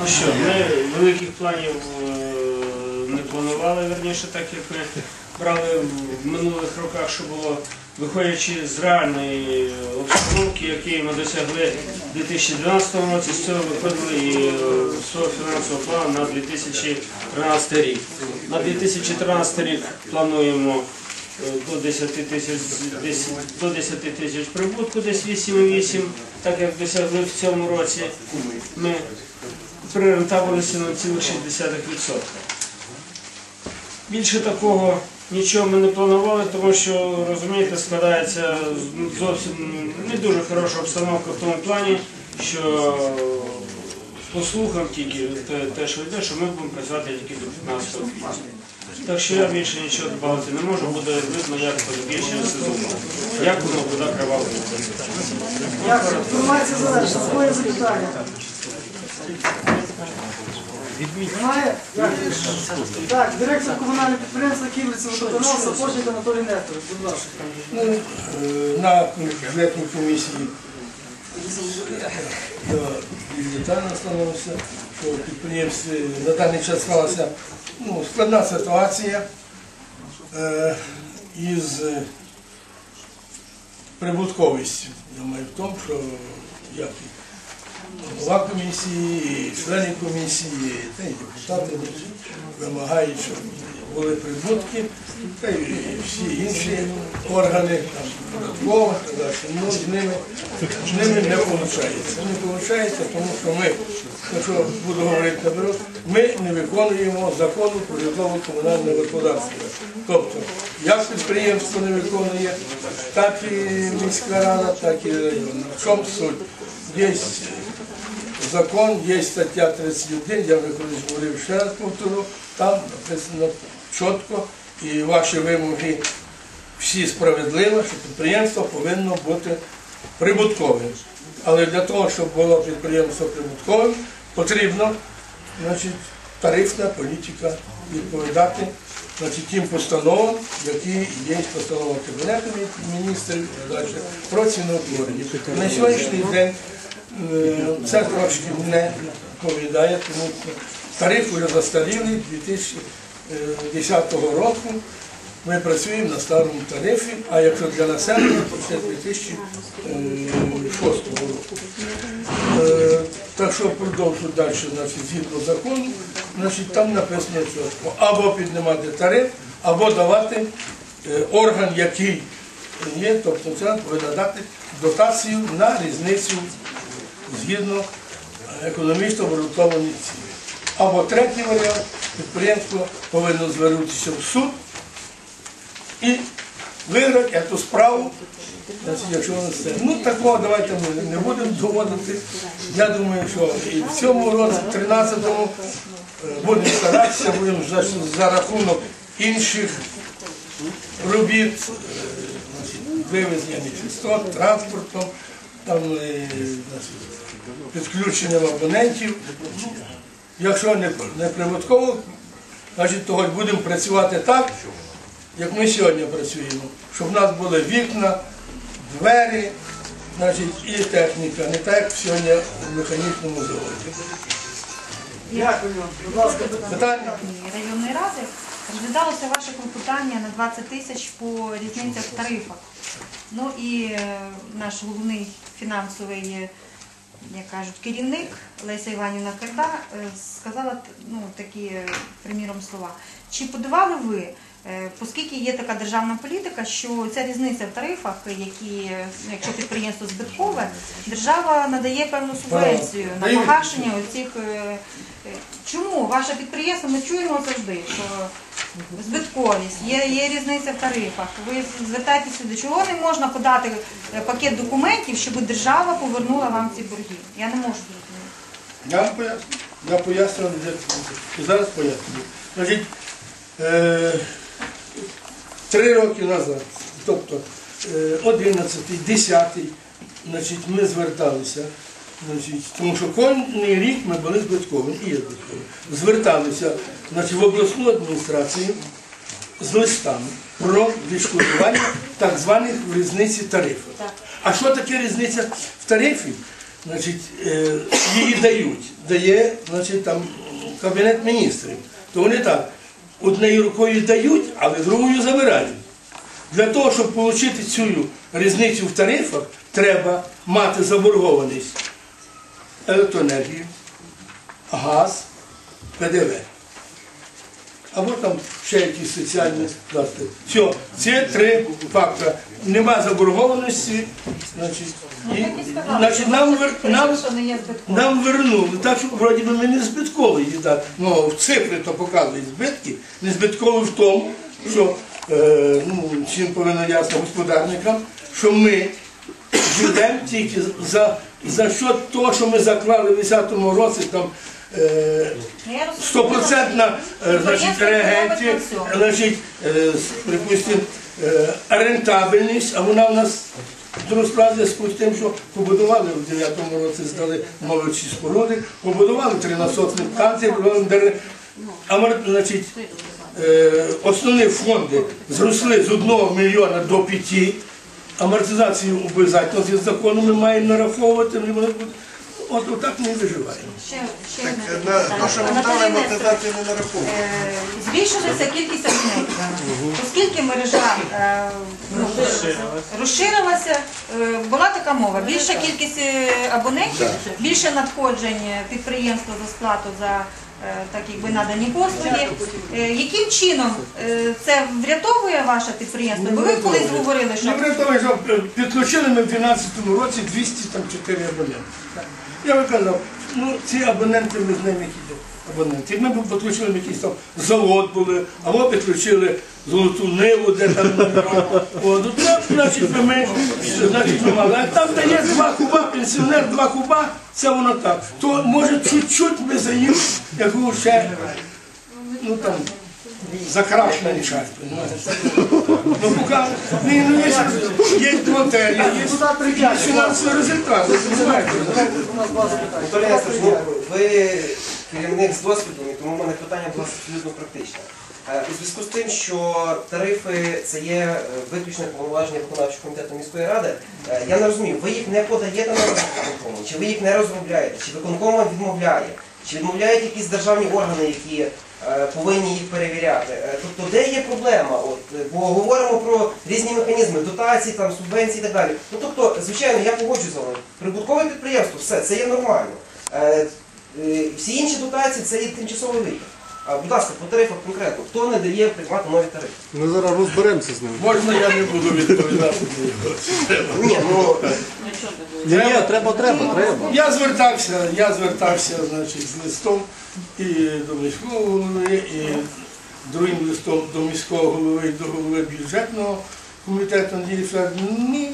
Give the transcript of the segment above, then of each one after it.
Ну що, ми великих планів е, не планували, верніше, так як ми брали в минулих роках, що було, виходячи з реальної обстановки, які ми досягли в 2012 році, з цього виходили і е, свого фінансового плану на 2013 рік. На 2013 рік плануємо е, до 10 тисяч до 10 тисяч прибутку, десь 8,8, так як досягли в цьому році. Ми при рентабельності 0,6%. Більше такого нічого ми не планували, тому що, розумієте, складається зовсім не дуже хороша обстановка в тому плані, що по слухам тільки те, що йде, що ми будемо працювати тільки до 15 квітня. Так що я більше нічого додати не можу, буде видно, як закінчення сезону, як воно куди кривало. Дякую. Інформація завершена. Своє запитання. Немає? Так, директор комунального підприємства Київці водоканал Сапожник Анатолій Несторов. Будь ласка. Ну, е, на бюджетній комісії до детально становиться, що підприємстві на даний час склалася ну, складна ситуація е, із е, прибутковістю. Я маю в тому, що як і голова комісії, і члени комісії, та й депутати вимагають, щоб були прибутки, та й всі інші органи, податкова, ну, з ними, з ними не виходить. Не виходить, тому що ми, якщо буду говорити наперед, ми не виконуємо закону про житлово-комунальне господарство. Тобто, як підприємство не виконує, так і міська рада, так і районна. В чому суть? Є закон, є стаття 31, я колись говорив, ще раз повторю, там написано чітко і ваші вимоги всі справедливі, що підприємство повинно бути прибутковим. Але для того, щоб було підприємство прибутковим, потрібно значить, тарифна політика відповідати значить, тим постановам, які є постанова Кабінету міністрів про ціноутворення. На сьогоднішній день е, це трошки не відповідає, тому тариф вже застарілий 2010 року. Ми працюємо на старому тарифі, а якщо для населення, то ще 2006 року. Е, Так що продовжую далі, значить, згідно закону, значить, там написано чітко, або піднімати тариф, або давати е, орган, який є, тобто це повинен дати дотацію на різницю згідно економічно обґрунтованих цін. Або третій варіант, підприємство повинно звернутися в суд і виграти цю справу, якщо воно це. Ну такого давайте ми не будемо доводити. Я думаю, що і в цьому році, в 13-му, е, будемо старатися, будемо за, за рахунок інших робіт, е, вивезення нечистот, транспортом, там, е, значить, підключенням абонентів. Якщо не, не прибутково, значить того будемо працювати так, як ми сьогодні працюємо, щоб в нас були вікна, двері, значить, і техніка, не так, як сьогодні в механічному заводі. Дякую. Питання. Районної ради розглядалося ваше клопотання на 20 тисяч по різницях в тарифах. Ну і е, наш головний фінансовий, як кажуть, керівник Леся Іванівна Керда е, сказала ну, такі, е, приміром, слова. Чи подавали ви, е, оскільки є така державна політика, що ця різниця в тарифах, які, е, якщо підприємство збиткове, держава надає певну субвенцію на погашення оцих. Чому ваше підприємство, ми чуємо завжди, що збитковість, є, є різниця в тарифах. Ви звертаєтеся сюди. Чого не можна подати е, пакет документів, щоб держава повернула вам ці борги? Я не можу зрозуміти. Я вам поясню. Я пояснюю, і зараз пояснюю. Значить, е, три роки назад, тобто е, 11, 10, значить, ми зверталися, значить, тому що кожен рік ми були збиткові, і є збиткові. Зверталися значить, в обласну адміністрацію з листами про відшкодування так званих різниці тарифів. А що таке різниця в тарифі? значить, е, її дають. Дає значить, там, Кабінет міністрів. То вони так, однією рукою дають, але другою забирають. Для того, щоб отримати цю різницю в тарифах, треба мати заборгованість електроенергію, газ, ПДВ. Або там ще якісь соціальні плати. Все, це три фактори. Нема заборгованості, значить, і, Так значить нам, вер- нам, нам вернули, так що вроді би ми не збиткові їдати. Ну, в цифри то показують збитки. Не збиткові в тому, що е, ну, всім повинно ясно господарникам, що ми живемо тільки за, за що того, що ми заклали в 10-му році там. Е, Ну, Стопроцентна е, значить, всьому. значить, е, припустимо, рентабельність, а вона в нас зв'язку з тим, що побудували в 9-му році, здали молодші споруди, побудували три насосні станції, побудували значить, основні фонди зросли з 1 мільйона до 5, амортизацію обов'язково з закону ми маємо нараховувати, вони будуть- от, отак ми і виживаємо. Ще, ще На питання. що ми дали, амортизацію не нараховуємо. е, Збільшилася кількість абонентів. Оскільки мережа е, ну, розширилася, е, була така мова. Більша кількість е, абонентів, більше надходжень підприємства за сплату за так якби надані послуги. Е, Яким чином е, це врятовує ваше підприємство? Бо ви колись говорили, що Не врятовує, що е, підключили ми в 2012 році 204 абоненти. Я би казав, ну ці абоненти ми з ними є абоненти. Ми б підключили якийсь там завод були, або підключили золоту ниву, де там О, ну, значить, ми значить, ми мали. А там, де є два куба, пенсіонер, два куба, це воно так. То може чуть-чуть ми за їм, яку ще, ну там, закрашений чай. Ну, поки, ну, є, є готелі, є фінансові результати, у нас два запитання. Анатолій Нестерович, ви керівник з досвідом, і тому в мене питання вас абсолютно практичне. Е, У зв'язку з тим, що тарифи це є е, виключне повноваження виконавчого комітету міської ради, е, я не розумію, ви їх не подаєте на виконкому, чи ви їх не розробляєте, чи виконком вам відмовляє, чи відмовляють якісь державні органи, які повинні їх перевіряти. Тобто, де є проблема? От, бо говоримо про різні механізми, дотації, там, субвенції і так далі. Ну тобто, звичайно, я погоджуюсь з вами. Прибуткове підприємство, все, це є нормально. Е, Всі інші дотації це є тимчасовий вихід. А, будь ласка, по тарифах конкретно, хто не дає приймати нові тарифи? Ми зараз розберемося з ним. Можна я не буду відповідати? Ні, ну Ні, ні, треба, треба, треба. Я звертався, я звертався значить, з листом і до міського голови, і другим листом до міського голови, і до голови бюджетного комітету Надії Федорівни.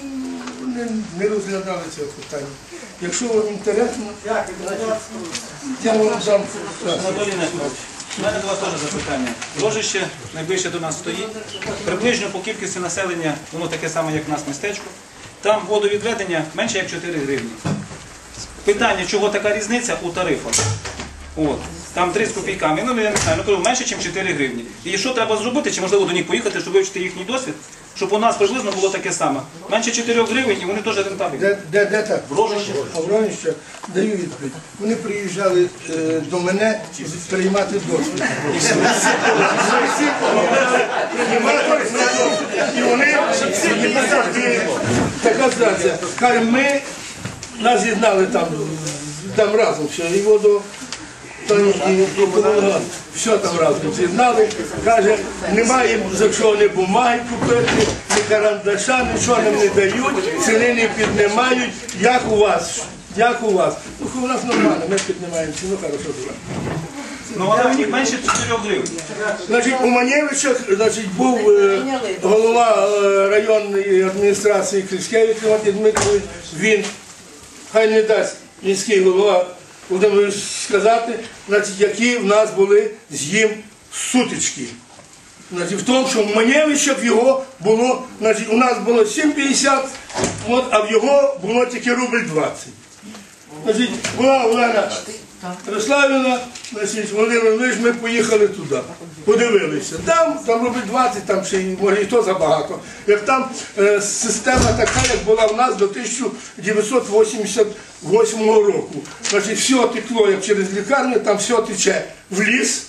Ні, не, розглядали цього питання. Якщо вам інтересно, Дякую, я вам дам. Анатолій Нестерович, у мене до вас теж запитання. Ложище найближче до нас стоїть. Приблизно по кількості населення, воно таке саме, як в нас містечко. Там водовідведення менше як 4 гривні. Питання, чого така різниця у тарифах? От. Там 3 з копійками, ну я не знаю, ну кажу, менше, ніж 4 гривні. І що треба зробити, чи можливо до них поїхати, щоб вивчити їхній досвід, щоб у нас приблизно було таке саме. Менше 4 гривень і вони теж рентабельні. Де, де, де так? В Рожище. А в Ровніще даю відповідь. Вони приїжджали е, до мене приймати досвід. І вони така ситуація. Каже, ми нас з'єднали там, там разом все, і воду. Та й- і, і комунальне. все там разом з'єднали. Каже, немає за що не бумаги купити, ні карандаша, нічого нам не дають, ціни не піднімають. Як у вас? Як у вас? Ну, у нас нормально, ми піднімаємо ціну, хорошо добре. Ну але у них менше 4 гривень. Значить, у Манєвичах значить, був е, голова е, районної адміністрації Крискевич Іван Дмитрович. Він, хай не дасть міський голова Володимир сказати, значить, які в нас були з їм сутички. Значить, в тому, що в Манєвичах його було, значить, у нас було 7,50, от, а в його було тільки рубль 20. Значить, була Олена Ярославівна, Значить, Володимир Іллич, ми поїхали туди, подивилися. Там, там робить 20, там ще може і то забагато. Як там е, система така, як була в нас до 1988 року. Значить, все текло, як через лікарню, там все тече в ліс.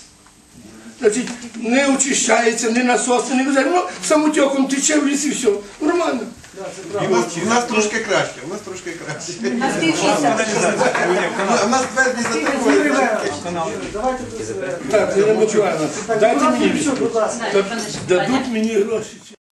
Значить, не очищається, не насоси, не везде. Ну, самотеком тече в ліс і все. Нормально. У нас, у нас трошки краще, у нас трошки краще. У нас тверді Юрій затримують. Іванович, Давайте. Так, Ірина Миколаївна, Так, дайте мені. Дадуть мені гроші.